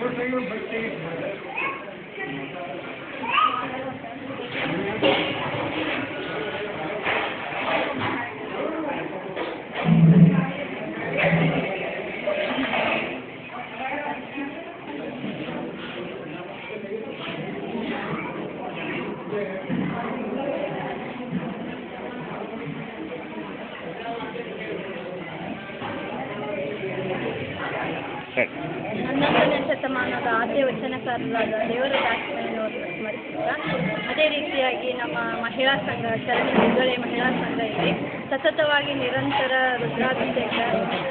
You're saying you're ಸರಿ. ಹನ್ನೊಂದನೇ ಶತಮಾನದ ಆದ್ಯ ವಚನಕಾರರಾದ ದೇವರ ದಾಸಿಯನ್ನು ಸ್ಮರಿಸುತ್ತಾ, ಅದೇ ರೀತಿಯಾಗಿ ನಮ್ಮ ಮಹಿಳಾ ಸಂಘ ಚರಣಿ ಹೆಗ್ಗಳೆ ಮಹಿಳಾ ಸಂಘ ಇದೆ ಸತತವಾಗಿ ನಿರಂತರ ರುದ್ರಾಭಿಷೇಕ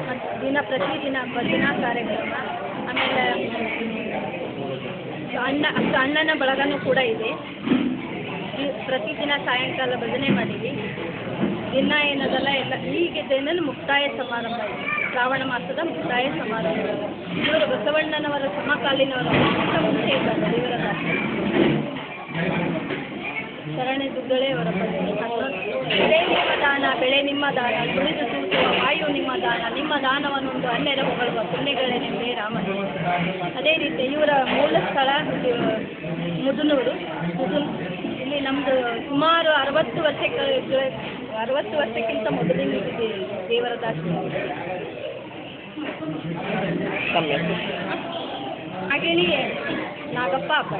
ಮತ್ತು ದಿನ ಪ್ರತಿದಿನ ಭಜನಾ ಕಾರ್ಯಕ್ರಮ, ಆಮೇಲೆ ಅಣ್ಣ ಅಣ್ಣನ ಬಳಗನೂ ಕೂಡ ಇದೆ. ಪ್ರತಿದಿನ ಸಾಯಂಕಾಲ ಭಜನೆ ಮಾಡೀವಿ ದಿನ ಏನದಲ್ಲ, ಎಲ್ಲ ಹೀಗೆ ದಿನ ಮುಕ್ತಾಯ ಸಮಾರಂಭ ಇದೆ. ಶ್ರಾವಣ ಮಾಸದ ಮುಕ್ತಾಯ ಸಮಾರಂಭ ಇವರು ಬಸವಣ್ಣನವರ ಸಮಕಾಲೀನವರ ಮುಂಚೆ ಇದ್ದಾರೆ ದೇವರ ಶರಣೆ ದುಗ್ಗಳೆ ಅವರ ಬೆಳೆ ನಿಮ್ಮ ದಾನ, ಬೆಳೆ ನಿಮ್ಮ ದಾನ ತುಳಿದು ತೂಗುವ ವಾಯು ನಿಮ್ಮ ದಾನ, ನಿಮ್ಮ ದಾನವನ್ನೊಂದು ಅನ್ನೆರ ಹೊಗಳುವ ಪುಣ್ಯಗಳೇ ನಿಮ್ಮೇ ರಾಮ ಅದೇ ರೀತಿ ಇವರ ಮೂಲ ಸ್ಥಳ ಮುದನೂರು ಮುದುನೂರು. ಮುದುನ್ ಇಲ್ಲಿ ನಮ್ಮದು ಸುಮಾರು ಅರವತ್ತು ವರ್ಷಕ್ಕೆ ಅರವತ್ತು ವರ್ಷಕ್ಕಿಂತ ಮೊದಲಿನ ಇದೆ ದೇವರ ಹೆಸರು ಹಾಗೇನೇ ನಾಗಪ್ಪ. ಅಪ್ಪ